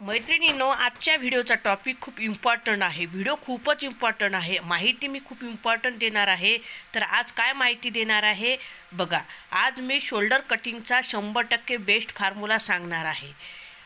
मैत्रिणींनो आजच्या व्हिडिओचा टॉपिक खूप इम्पॉर्टंट आहे. व्हिडिओ खूपच इम्पॉर्टंट आहे. माहिती मी खूप इम्पॉर्टंट देणार आहे. तर आज काय माहिती देणार आहे? बघा आज मी शोल्डर कटिंगचा शंभर टक्के बेस्ट फॉर्म्युला सांगणार आहे.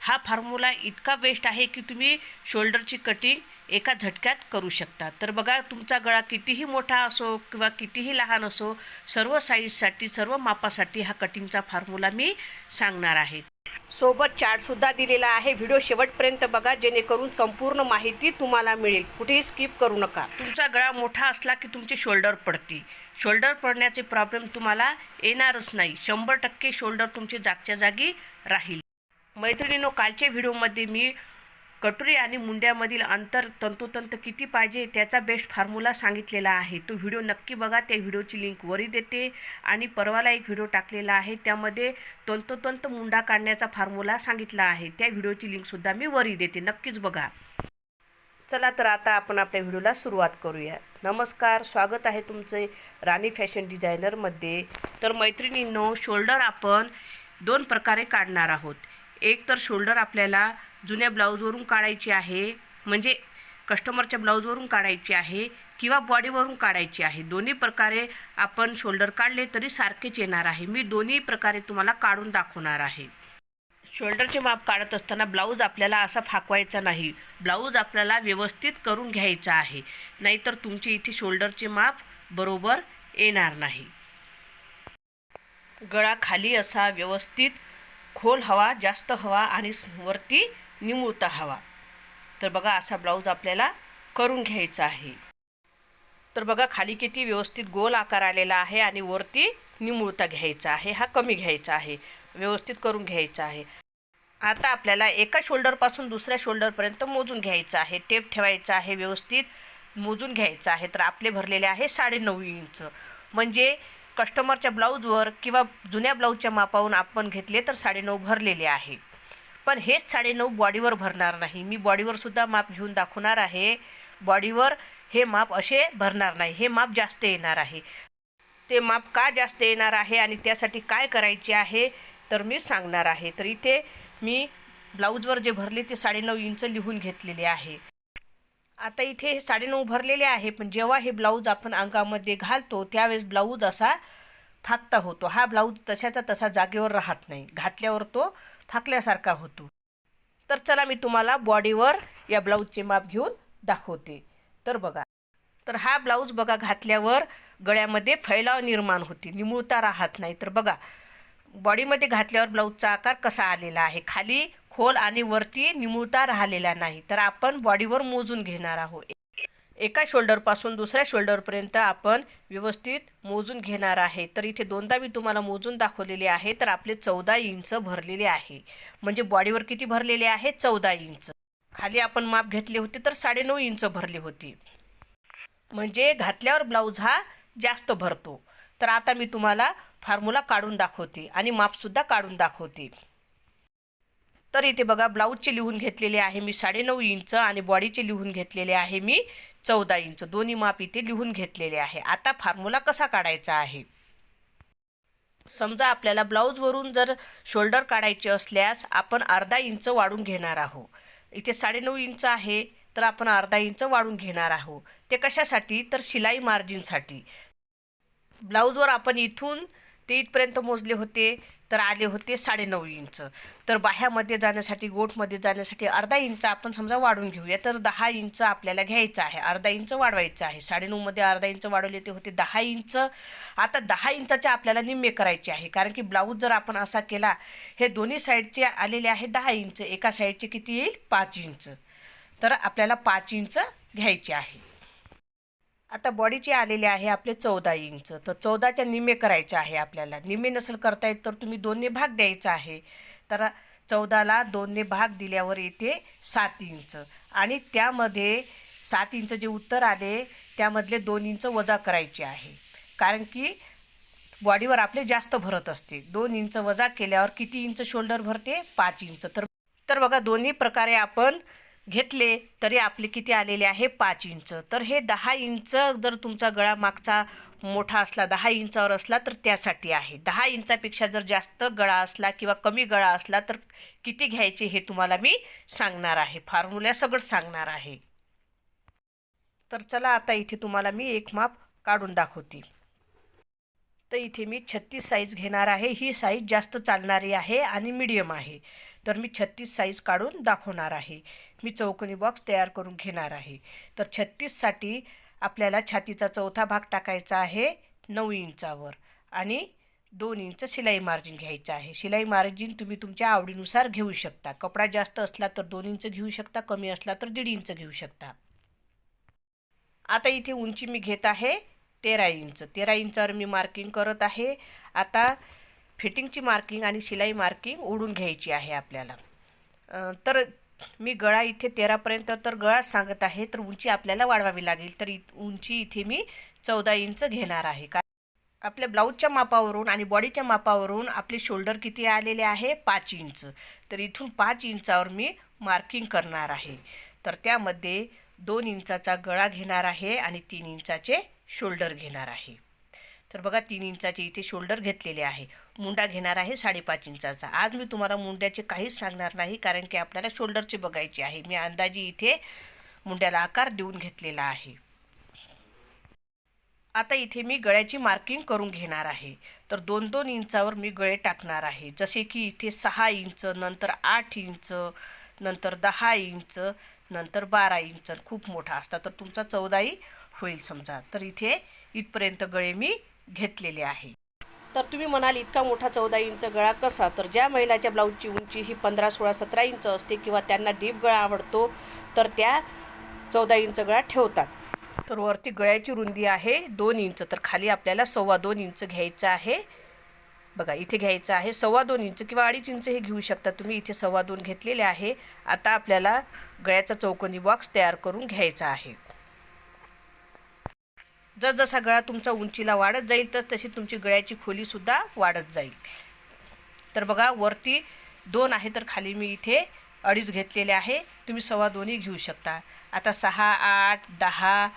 हा फॉर्म्युला इतका बेस्ट आहे की तुम्ही शोल्डरची कटिंग एका झटक्यात करू शकता. तर बघा तुमचा गळा कितीही मोठा असो किंवा कितीही लहान असो सर्व साईजसाठी सर्व मापासाठी हा कटिंगचा फॉर्म्युला मी सांगणार आहे. सोबत चार्टसुद्धा दिलेला आहे. व्हिडिओ शेवटपर्यंत बघा जेणेकरून संपूर्ण माहिती तुम्हाला मिळेल. कुठेही स्किप करू नका. तुमचा गळा मोठा असला की तुमची शोल्डर पडते शोल्डर पडण्याचे प्रॉब्लेम तुम्हाला येणारच नाही. शंभर टक्के शोल्डर तुमचे जागच्या जागी राहील. मैत्रिणीनो कालच्या व्हिडिओमध्ये मी कटोरी आणि मुंड्यामधील अंतर तंतोतंत किती पाहिजे त्याचा बेस्ट फॉर्म्युला सांगितलेला आहे. तो व्हिडिओ नक्की बघा. त्या व्हिडिओची लिंक वरी देते आणि परवाला एक व्हिडिओ टाकलेला आहे. त्यामध्ये तंतोतंत मुंडा काढण्याचा फॉर्म्युला सांगितला आहे. त्या व्हिडिओची लिंकसुद्धा मी वरी देते. नक्कीच बघा. चला तर आता आपण आपल्या व्हिडिओला सुरुवात करूया. नमस्कार. स्वागत आहे तुमचे राणी फॅशन डिझायनरमध्ये. तर मैत्रिणींनो शोल्डर आपण दोन प्रकारे काढणार आहोत. एक तर शोल्डर आपल्याला जुन्या ब्लाऊजवरून काढायची आहे म्हणजे कस्टमरच्या ब्लाऊजवरून काढायची आहे किंवा बॉडीवरून काढायची आहे. दोन्ही प्रकारे आपण शोल्डर काढले तरी सारखेच येणार आहे. मी दोन्ही प्रकारे तुम्हाला काढून दाखवणार आहे. शोल्डरचे माप काढत असताना ब्लाऊज आपल्याला असा फाकवायचा नाही. ब्लाऊज आपल्याला व्यवस्थित करून घ्यायचा आहे. नाहीतर तुमची इथे शोल्डरचे माप बरोबर येणार नाही. गळा खाली असा व्यवस्थित खोल हवा जास्त हवा आणि स- वरती निमुळता हवा. तर बघा असा ब्लाऊज आपल्याला करून घ्यायचा आहे. तर बघा खाली किती व्यवस्थित गोल आकार आलेला आहे आणि वरती निमुळता घ्यायचा आहे. हा कमी घ्यायचा आहे. व्यवस्थित करून घ्यायचा आहे. आता आपल्याला एका शोल्डरपासून दुसऱ्या शोल्डरपर्यंत मोजून घ्यायचं आहे. टेप ठेवायचा आहे व्यवस्थित मोजून घ्यायचं आहे. तर आपले भरलेले आहे साडेनऊ इंच. म्हणजे कस्टमरच्या ब्लाऊजवर किंवा जुन्या ब्लाऊजच्या मापावरून आपण घेतले तर साडेनऊ भरलेले आहे. पण हेच साडेनऊ बॉडीवर भरणार नाही. मी बॉडीवरसुद्धा माप घेऊन दाखवणार आहे. बॉडीवर हे माप असे भरणार नाही. हे माप जास्त येणार आहे. ते माप का जास्त येणार आहे आणि त्यासाठी काय करायचे आहे तर मी सांगणार आहे. तर इथे मी ब्लाऊजवर जे भरले ते साडेनऊ इंच लिहून घेतलेले आहे. आता इथे हे साडेनऊ भरलेले आहे पण जेव्हा हे ब्लाऊज आपण अंगामध्ये घालतो त्यावेळेस ब्लाऊज असा फाकता होतो. हा ब्लाऊज तशाचा तसा जागेवर राहत नाही. घातल्यावर तो फाकल्यासारखा होतो. तर चला मी तुम्हाला बॉडीवर या ब्लाऊजचे माप घेऊन दाखवते. तर बघा. तर हा ब्लाऊज बघा घातल्यावर गळ्यामध्ये फैलाव निर्माण होते. निमुळता राहत नाही. तर बघा बॉडीमध्ये घातल्यावर ब्लाऊजचा आकार कसा आलेला आहे? खाली खोल आणि वरती निमुळता राहिलेला नाही. तर आपण बॉडीवर मोजून घेणार आहोत. एका शोल्डरपासून दुसऱ्या शोल्डरपर्यंत आपण व्यवस्थित मोजून घेणार आहे. तर इथे दोनदा मी तुम्हाला मोजून दाखवलेले आहे तर आपले चौदा इंच भरलेले आहे. म्हणजे बॉडीवर किती भरलेले आहे? चौदा इंच खाली आपण माप घेतले होते तर साडेनऊ इंच भरली होती. म्हणजे घातल्यावर ब्लाऊज हा जास्त भरतो. तर आता मी तुम्हाला फॉर्म्युला काढून दाखवते आणि मापसुद्धा काढून दाखवते. तर इथे बघा ब्लाऊजचे लिहून घेतलेले आहे मी साडेनऊ इंच आणि बॉडीचे लिहून घेतलेले आहे मी चौदा इंच. दोन्ही माप इथे लिहून घेतलेले आहे. आता फॉर्म्युला कसा काढायचा आहे? समजा आपल्याला ब्लाऊजवरून जर शोल्डर काढायचे असल्यास आपण अर्धा इंच वाढून घेणार आहोत. इथे साडेनऊ इंच आहे तर आपण अर्धा इंच वाढून घेणार आहोत. ते कशासाठी? तर शिलाई मार्जिनसाठी ब्लाऊजवर आपण इथून ते इथपर्यंत मोजले होते. तर आले होते साडेनऊ इंच. तर बाह्यामध्ये जाण्यासाठी गोठमध्ये जाण्यासाठी अर्धा इंच आपण समजा वाढून घेऊया. तर दहा इंच आपल्याला घ्यायचं आहे. अर्धा इंच वाढवायचं आहे. साडेनऊमध्ये अर्धा इंच वाढवले ते होते दहा इंच. आता दहा इंचाचे आपल्याला निम्मे करायचे आहे. कारण की ब्लाऊज जर आपण असा केला हे दोन्ही साईडचे आलेले आहे दहा इंच. एका साईडचे किती येईल? पाच इंच. तर आपल्याला पाच इंच घ्यायचे आहे. आता बॉडीचे आलेले आहे आपले चौदा इंच. तर चौदाच्या निम्मे करायचे आहे आपल्याला. निम्मे नसेल करता येत तर तुम्ही दोन्ही भाग द्यायचा आहे. तर चौदाला दोनने भाग दिल्यावर येते सात इंच. आणि त्यामध्ये सात इंच जे उत्तर आले त्यामधले दोन इंच वजा करायचे आहे. कारण की बॉडीवर आपले जास्त भरत असते. दोन इंच वजा केल्यावर किती इंच शोल्डर भरते? पाच इंच. तर तर बघा दोन्ही प्रकारे आपण घेतले तरी आपले किती आलेले आहे? पाच इंच. तर हे दहा इंच जर तुमचा गळा मागचा मोठा असला दहा इंचावर असला तर त्यासाठी आहे. दहा इंचापेक्षा जर जास्त गळा असला किंवा कमी गळा असला तर किती घ्यायचे हे तुम्हाला मी सांगणार आहे. फॉर्म्युला सगळं सांगणार आहे. तर चला आता इथे तुम्हाला मी एक माप काढून दाखवते. तर इथे मी छत्तीस साईज घेणार आहे. ही साईज जास्त चालणारी आहे आणि मीडियम आहे. तर मी छत्तीस साईज काढून दाखवणार आहे. मी चौकोनी बॉक्स तयार करून घेणार आहे. तर छत्तीससाठी आपल्याला छातीचा चौथा भाग टाकायचा आहे नऊ इंचावर आणि दोन इंच शिलाई मार्जिन घ्यायचं आहे. शिलाई मार्जिन तुम्ही तुमच्या आवडीनुसार घेऊ शकता. कपडा जास्त असला तर दोन इंच घेऊ शकता कमी असला तर दीड इंच घेऊ शकता. आता इथे उंची मी घेत आहे तेरा इंच. तेरा इंचावर मी मार्किंग करत आहे. आता फिटिंगची मार्किंग आणि शिलाई मार्किंग ओढून घ्यायची आहे आपल्याला. तर मी गळा इथे तेरापर्यंत तर गळा सांगत आहे तर उंची आपल्याला वाढवावी लागेल. तर इ उंची इथे मी चौदा इंच घेणार आहे. का आपल्या ब्लाऊजच्या मापावरून आणि बॉडीच्या मापावरून आपले शोल्डर किती आलेले आहे? पाच इंच. तर इथून पाच इंचावर मी मार्किंग करणार आहे. तर त्यामध्ये दोन इंचाचा गळा घेणार आहे आणि तीन इंचाचे शोल्डर घेणार आहे. तर बघा तीन इंचाचे इथे शोल्डर घेतलेले आहे. मुंडा घेणार आहे साडेपाच इंचाचा. आज मी तुम्हाला मुंड्याचे काहीच सांगणार नाही कारण की आपल्याला शोल्डरचे बघायचे आहे. मी अंदाजे इथे मुंड्याला आकार देऊन घेतलेला आहे. आता इथे मी गळ्याची मार्किंग करून घेणार आहे. तर दोन दोन इंचावर मी गळे टाकणार आहे. जसे की इथे सहा इंच नंतर आठ इंच नंतर दहा इंच नंतर बारा इंच खूप मोठा असता. तर तुमचा चौदाही होईल समजा. तर इथे इथपर्यंत गळे मी घेतलेले आहे. तर तुम्ही म्हणाल इतका मोठा चौदा इंच गळा कसा? तर ज्या महिलाच्या ब्लाऊजची उंची ही पंधरा सोळा सतरा इंच असते किंवा त्यांना डीप गळा आवडतो तर त्या चौदा इंच गळा ठेवतात. तर वरती गळ्याची रुंदी आहे दोन इंच तर खाली आपल्याला सव्वा दोन इंच घ्यायचं आहे. बघा इथे घ्यायचं आहे सव्वा दोन इंच किंवा अडीच इंच हे घेऊ शकता. तुम्ही इथे सव्वा दोन घेतलेले आहे. आता आपल्याला गळ्याचा चौकोनी बॉक्स तयार करून घ्यायचा आहे. जसजसा गळा तुमचा उंचीला वाढत जाईल तस तशी तुमची गळ्याची खोलीसुद्धा वाढत जाईल. तर बघा वरती दोन आहे तर खाली मी इथे अडीच घेतलेले आहे. तुम्ही सव्वा दोन्ही घेऊ शकता. आता सहा आठ दहा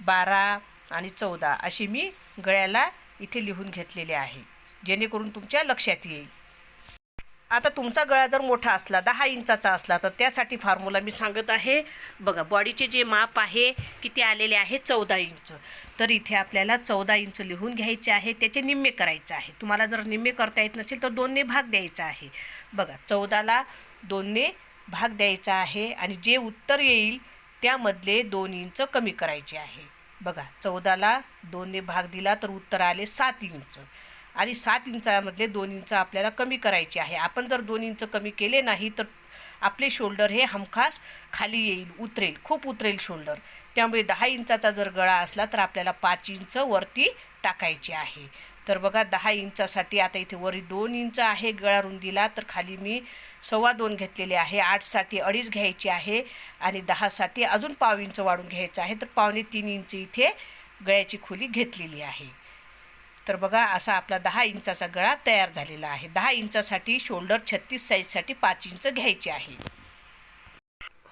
बारा आणि चौदा अशी मी गळ्याला इथे लिहून घेतलेले आहे. जेणेकरून तुमच्या लक्षात येईल. आता तुमचा गळा जर मोठा असला दहा इंचाचा असला तर त्यासाठी फॉर्म्युला मी सांगत आहे. बघा बॉडीचे जे माप आहे किती आलेले आहे? चौदा इंच. तर इथे आपल्याला चौदा इंच लिहून घ्यायचे आहे त्याचे निम्मे करायचे आहे. तुम्हाला जर निम्मे करता येत नसेल तर दोनने भाग द्यायचा आहे. बघा चौदाला दोनने भाग द्यायचा आहे आणि जे उत्तर येईल त्यामधले दोन इंच कमी करायचे आहे. बघा चौदाला दोनने भाग दिला तर उत्तर आले सात इंच. आणि सात इंचामधले दोन इंच आपल्याला कमी करायचे आहे. आपण जर दोन इंच कमी केले नाही तर आपले शोल्डर हे हमखास खाली येईल उतरेल खूप उतरेल शोल्डर. त्यामुळे दहा इंचाचा जर गळा असला तर आपल्याला पाच इंच वरती टाकायची आहे. तर बघा दहा इंचासाठी आता इथे वरी दोन इंच आहे गळा रुंदीला तर खाली मी सव्वा दोन घेतलेले आहे. आठसाठी अडीच घ्यायची आहे आणि दहासाठी अजून पाव इंच वाढून घ्यायचं आहे. तर पावणे तीन इंच इथे गळ्याची खोली घेतलेली आहे. तर बघा असा आपला दहा इंचाचा गळा तयार झालेला आहे. दहा इंचासाठी शोल्डर छत्तीस साईजसाठी पाच इंच घ्यायचे आहे.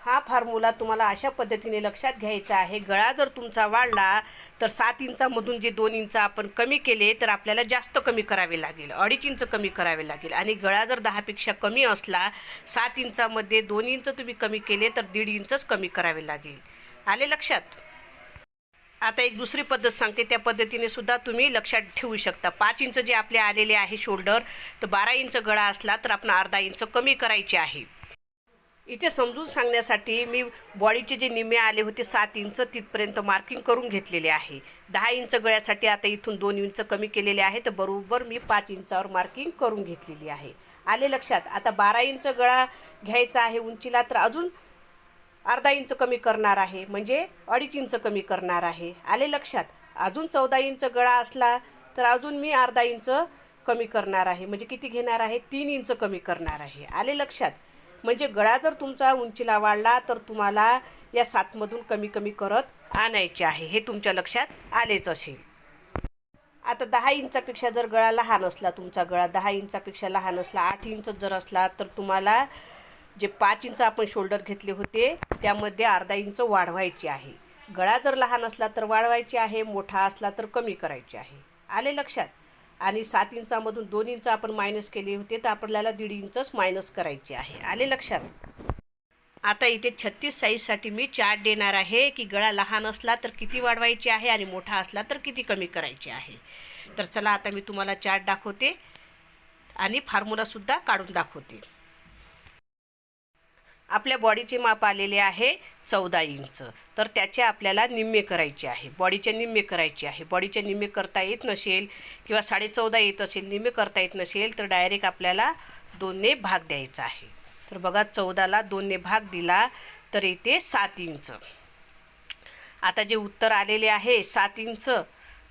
हा फॉर्म्युला तुम्हाला अशा पद्धतीने लक्षात घ्यायचा आहे. गळा जर तुमचा वाढला तर सात इंचामधून जे दोन इंच आपण कमी केले तर आपल्याला जास्त कमी करावे लागेल. अडीच इंच कमी करावे लागेल. आणि गळा जर दहापेक्षा कमी असला सात इंचामध्ये दोन इंच तुम्ही कमी केले तर दीड इंचच कमी करावे लागेल. आले लक्षात? आता एक दुसरी पद्धत सांगते. त्या पद्धतीने सुद्धा तुम्ही लक्षात ठेवू शकता. पाच इंच जे आपले आलेले आहे शोल्डर तर बारा इंच गळा असला तर आपण अर्धा इंच कमी करायचे आहे. इथे समजून सांगण्यासाठी मी बॉडीचे जे निम्मे आले होते सात इंच तिथपर्यंत मार्किंग करून घेतलेले आहे. दहा इंच गळ्यासाठी आता इथून दोन इंच कमी केलेले आहे तर बरोबर मी पाच इंचावर मार्किंग करून घेतलेली आहे. आले लक्षात? आता बारा इंच गळा घ्यायचा आहे उंचीला तर अजून अर्धा इंच कमी करणार आहे म्हणजे अडीच इंच कमी करणार आहे. आले लक्षात? अजून चौदा इंच गळा असला तर अजून मी अर्धा इंच कमी करणार आहे. म्हणजे किती घेणार आहे? तीन इंच कमी करणार आहे. आले लक्षात? म्हणजे गळा जर तुमचा उंचीला वाढला तर तुम्हाला या सातमधून कमी कमी करत आणायचे आहे. हे तुमच्या लक्षात आलेच असेल. आता दहा इंचापेक्षा जर गळा लहान असला तुमचा गळा दहा इंचापेक्षा लहान असला आठ इंच जर असला तर तुम्हाला जे पाच इंच आपण शोल्डर घेतले होते त्यामध्ये अर्धा इंच वाढवायची आहे. गळा जर लहान असला तर वाढवायची आहे मोठा असला तर कमी करायची आहे. आले लक्षात? आणि सात इंचामधून दोन इंच आपण मायनस केले होते तर आपल्याला दीड इंचच मायनस करायचे आहे. आले लक्षात? आता इथे छत्तीस साईजसाठी मी चार्ट देणार आहे की गळा लहान असला तर किती वाढवायची आहे आणि मोठा असला तर किती कमी करायची आहे. तर चला आता मी तुम्हाला चार्ट दाखवते आणि फॉर्म्युलासुद्धा काढून दाखवते. आपल्या बॉडीचे माप आलेले आहे चौदा इंच. तर त्याचे आपल्याला निम्मे करायचे आहे. बॉडीचे निम्मे करायचे आहे. बॉडीचे निम्मे करता येत नसेल किंवा साडे चौदा येत असेल निम्मे करता येत नसेल तर डायरेक्ट आपल्याला दोनने भाग द्यायचा आहे. तर बघा चौदाला दोनने भाग दिला तर इथे सात इंच. आता जे उत्तर आलेले आहे सात इंच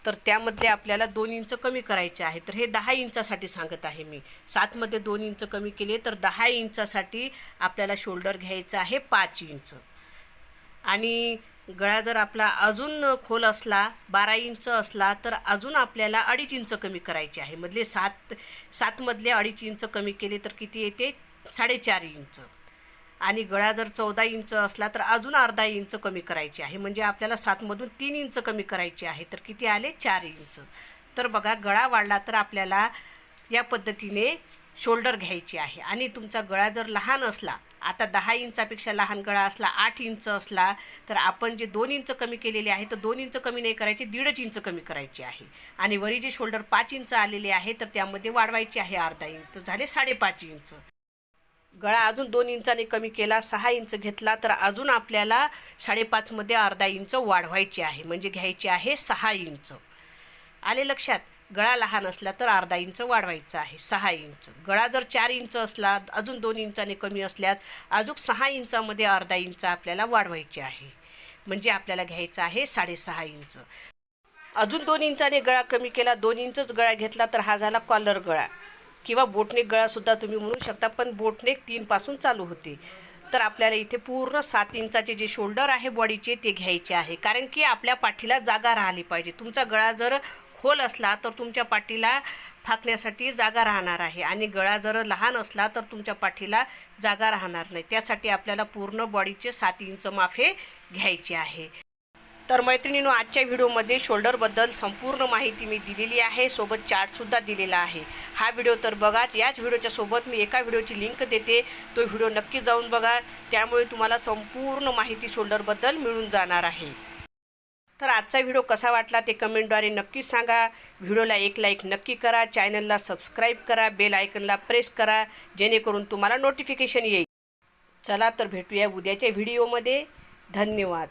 तर त्यामध्ये आपल्याला दोन इंच कमी करायचे आहे. तर हे दहा इंचासाठी सांगत आहे मी. सातमध्ये दोन इंच कमी केले तर दहा इंचासाठी आपल्याला शोल्डर घ्यायचं आहे पाच इंच. आणि गळा जर आपला अजून खोल असला बारा इंच असला तर अजून आपल्याला अडीच इंच कमी करायचे आहे. मधले सात सातमधले अडीच इंच कमी केले तर किती येते? साडेचार इंच. आणि गळा जर चौदा इंच असला तर अजून अर्धा इंच कमी करायची आहे. म्हणजे आपल्याला सातमधून तीन इंच कमी करायचे आहे. तर किती आले? चार इंच. तर बघा गळा वाढला तर आपल्याला या पद्धतीने शोल्डर घ्यायची आहे. आणि तुमचा गळा जर लहान असला आता दहा इंचापेक्षा लहान गळा असला आठ इंच असला तर आपण जे दोन इंच कमी केलेले आहे तर दोन इंच कमी नाही करायचे दीडच इंच कमी करायचे आहे. आणि वरी जे शोल्डर पाच इंच आलेले आहे तर त्यामध्ये वाढवायचे आहे अर्धा इंच. झाले साडेपाच इंच. गळा अजून दोन इंचाने कमी केला सहा इंच घेतला तर अजून आपल्याला साडेपाचमध्ये अर्धा इंच वाढवायची आहे. म्हणजे घ्यायची आहे सहा इंच. आले लक्षात? गळा लहान असला तर अर्धा इंच वाढवायचा आहे सहा इंच. गळा जर चार इंच असला अजून दोन इंचाने कमी असल्यास अजून सहा इंचामध्ये अर्धा इंच आपल्याला वाढवायचे आहे. म्हणजे आपल्याला घ्यायचं आहे साडेसहा इंच. अजून दोन इंचाने गळा कमी केला दोन इंचच गळा घेतला तर हा झाला कॉलर गळा. किंवा बोटनेक गळासुद्धा तुम्ही म्हणू शकता पण बोटनेक तीनपासून चालू होते. तर आपल्याला इथे पूर्ण सात इंचाचे जे शोल्डर आहे बॉडीचे ते घ्यायचे आहे. कारण की आपल्या पाठीला जागा राहिली पाहिजे. तुमचा गळा जर खोल असला तर तुमच्या पाठीला फाकण्यासाठी जागा राहणार आहे. आणि गळा जर लहान असला तर तुमच्या पाठीला जागा राहणार नाही. त्यासाठी आपल्याला पूर्ण बॉडीचे सात इंच माफे घ्यायचे आहे. तर मैत्रिणीनो आजच्या व्हिडिओमध्ये शोल्डरबद्दल संपूर्ण माहिती मी दिलेली आहे. सोबत चार्टसुद्धा दिलेला आहे. हा व्हिडिओ तर बघाच. याच व्हिडिओच्या सोबत मी एका व्हिडिओची लिंक देते. तो व्हिडिओ नक्की जाऊन बघा. त्यामुळे तुम्हाला संपूर्ण माहिती शोल्डरबद्दल मिळून जाणार आहे. तर आजचा व्हिडिओ कसा वाटला ते कमेंटद्वारे नक्की सांगा. व्हिडिओला एक लाईक नक्की करा. चॅनलला सबस्क्राईब करा. बेल आयकनला प्रेस करा. जेणेकरून तुम्हाला नोटिफिकेशन येईल. चला तर भेटूया उद्याच्या व्हिडिओमध्ये. धन्यवाद.